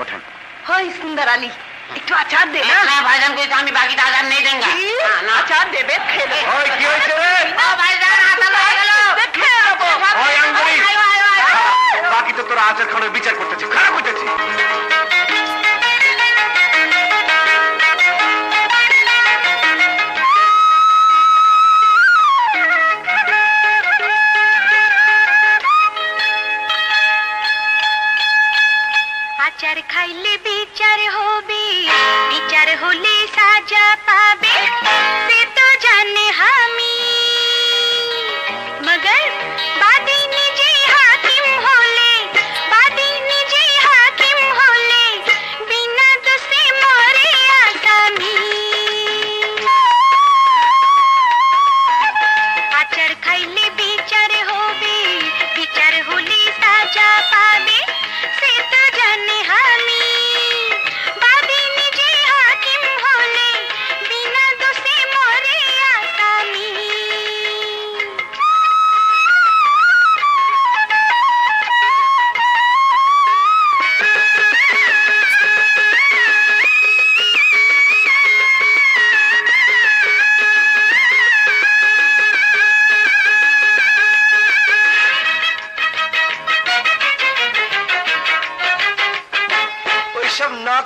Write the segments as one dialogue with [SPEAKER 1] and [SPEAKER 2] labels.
[SPEAKER 1] ওঠেন
[SPEAKER 2] হয় সুন্দর আলী একটু আচার দে না
[SPEAKER 3] ভাইজান কইতে আমি বাকিটা আচার
[SPEAKER 2] নেই
[SPEAKER 3] দেঙ্গা না
[SPEAKER 2] আচার দেবে খেলে
[SPEAKER 1] ওই কি হইছে রে
[SPEAKER 3] ও ভাইজান
[SPEAKER 2] দেখে
[SPEAKER 1] ওই
[SPEAKER 3] আঙ্গুরি
[SPEAKER 1] বাকি তো আচার বিচার করতে
[SPEAKER 4] আচার খাইলে বিচার হবে বিচার হলে সাজা পাবে। সে তো জানে আমি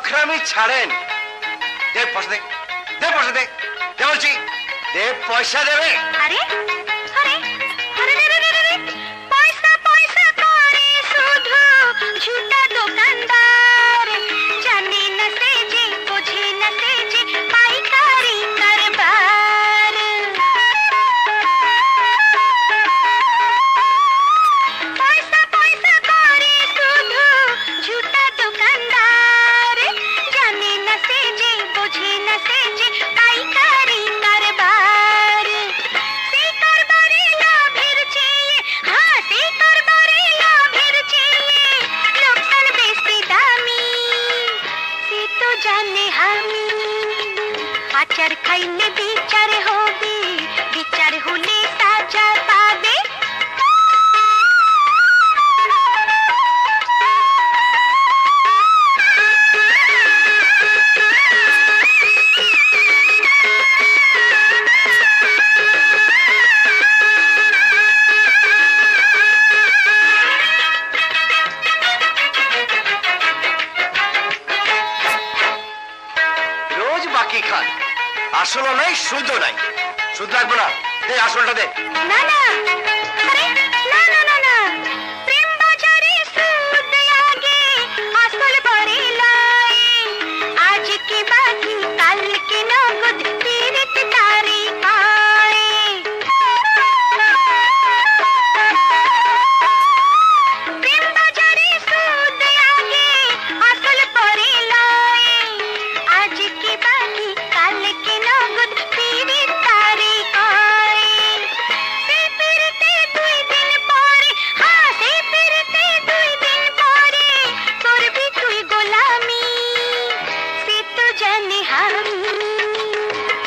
[SPEAKER 1] নখরামি ছাড়েন। দে পয়সা দে দে পয়সা দে দে বলছি দে পয়সা দেবে।
[SPEAKER 4] আরে আরে জানে আমি। আচার খাইলে বিচার হবে বিচার হলে
[SPEAKER 1] রোজ বাকি খান। আসলও নাই, সুদও নাই। সুদ লাগবে না। এই আসলটা দে।
[SPEAKER 4] না না না না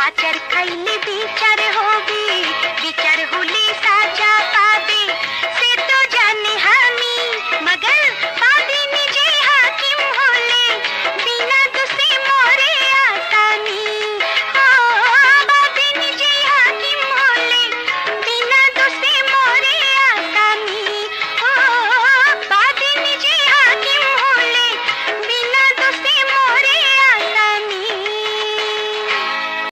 [SPEAKER 4] चरखा ने बेचा